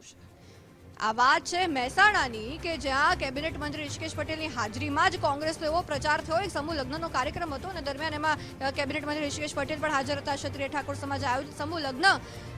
થયો આ વાત છે મહેસાણાની કે જ્યાં કેબિનેટ મંત્રી ઋષિકેશ પટેલની હાજરીમાં જ કોંગ્રેસનો એવો પ્રચાર થયો. એક સમૂહ લગ્નનો કાર્યક્રમ હતો અને દરમિયાન એમાં કેબિનેટ મંત્રી ઋષિકેશ પટેલ પણ હાજર હતા. ક્ષત્રિય ઠાકોર સમાજ આયોજિત સમૂહ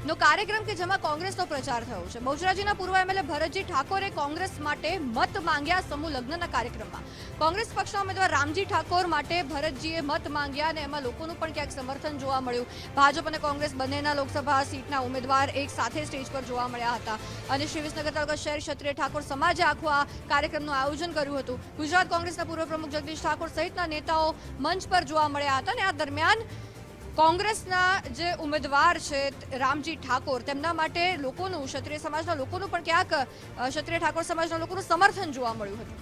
લગ્નનો કાર્યક્રમ કે જેમાં કોંગ્રેસનો પ્રચાર થયો છે. બહુચરાજીના પૂર્વ એમએલએ ભરતજી ઠાકોરે કોંગ્રેસ માટે મત માંગ્યા સમૂહ લગ્નના કાર્યક્રમમાં. કોંગ્રેસ પક્ષના ઉમેદવાર રામજી ઠાકોર માટે ભરતજીએ મત માંગ્યા અને એમાં લોકોનું પણ ક્યાંક સમર્થન જોવા મળ્યું. ભાજપ અને કોંગ્રેસ બંનેના લોકસભા સીટના ઉમેદવાર એક સાથે સ્ટેજ પર જોવા મળ્યા હતા. અને શ્રી વિસનગર તાલુકા શહેર ક્ષત્રિય ઠાકોર સમાજે આખું આ કાર્યક્રમનું આયોજન કર્યું હતું. ગુજરાત કોંગ્રેસના પૂર્વ પ્રમુખ જગદીશ ઠાકોર સહિતના નેતાઓ મંચ પર જોવા મળ્યા હતા અને આ દરમિયાન કોંગ્રેસના જે ઉમેદવાર છે રામજી ઠાકોર, તેમના માટે લોકોનું, ક્ષત્રિય સમાજના લોકોનું પણ ક્યાંક ક્ષત્રિય ઠાકોર સમાજના લોકોનું સમર્થન જોવા મળ્યું હતું.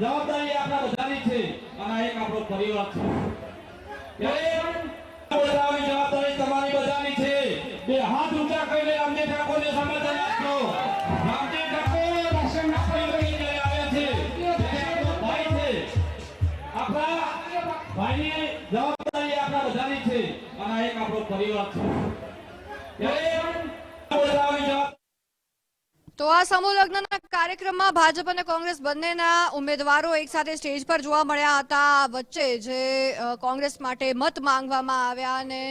જવાબદારી આપણો બધાની છે અને એક આપણો પરિવાર છે. જવાબદારી તમારી બધાની છે. બે આપણા બધાની છે અને એક આપણો પરિવાર છે. તો આ સમૂહ લગ્નના કાર્યક્રમમાં ભાજપ અને કોંગ્રેસ બંનેના ઉમેદવારો એક સાથે સ્ટેજ પર જોવા મળ્યા હતા. વચ્ચે જે કોંગ્રેસ માટે મત માંગવામાં આવ્યા અને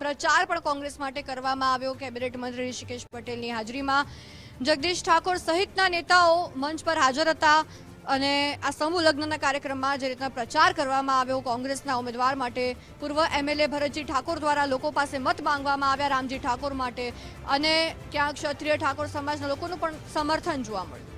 પ્રચાર પણ કોંગ્રેસ માટે કરવામાં આવ્યો. કેબિનેટ મંત્રી ઋષિકેશ પટેલની હાજરીમાં જગદીશ ઠાકોર સહિતના નેતાઓ મંચ પર હાજર હતા. અને આ સમૂહ લગ્નના કાર્યક્રમમાં જે રીતના પ્રચાર કરવામાં આવ્યો કોંગ્રેસના ઉમેદવાર માટે, પૂર્વ એમએલએ ભરતજી ઠાકોર દ્વારા લોકો પાસે મત માંગવામાં આવ્યા રામજી ઠાકોર માટે અને ક્યાંક ક્ષત્રિય ઠાકોર સમાજના લોકોનું પણ સમર્થન જોવા મળ્યું.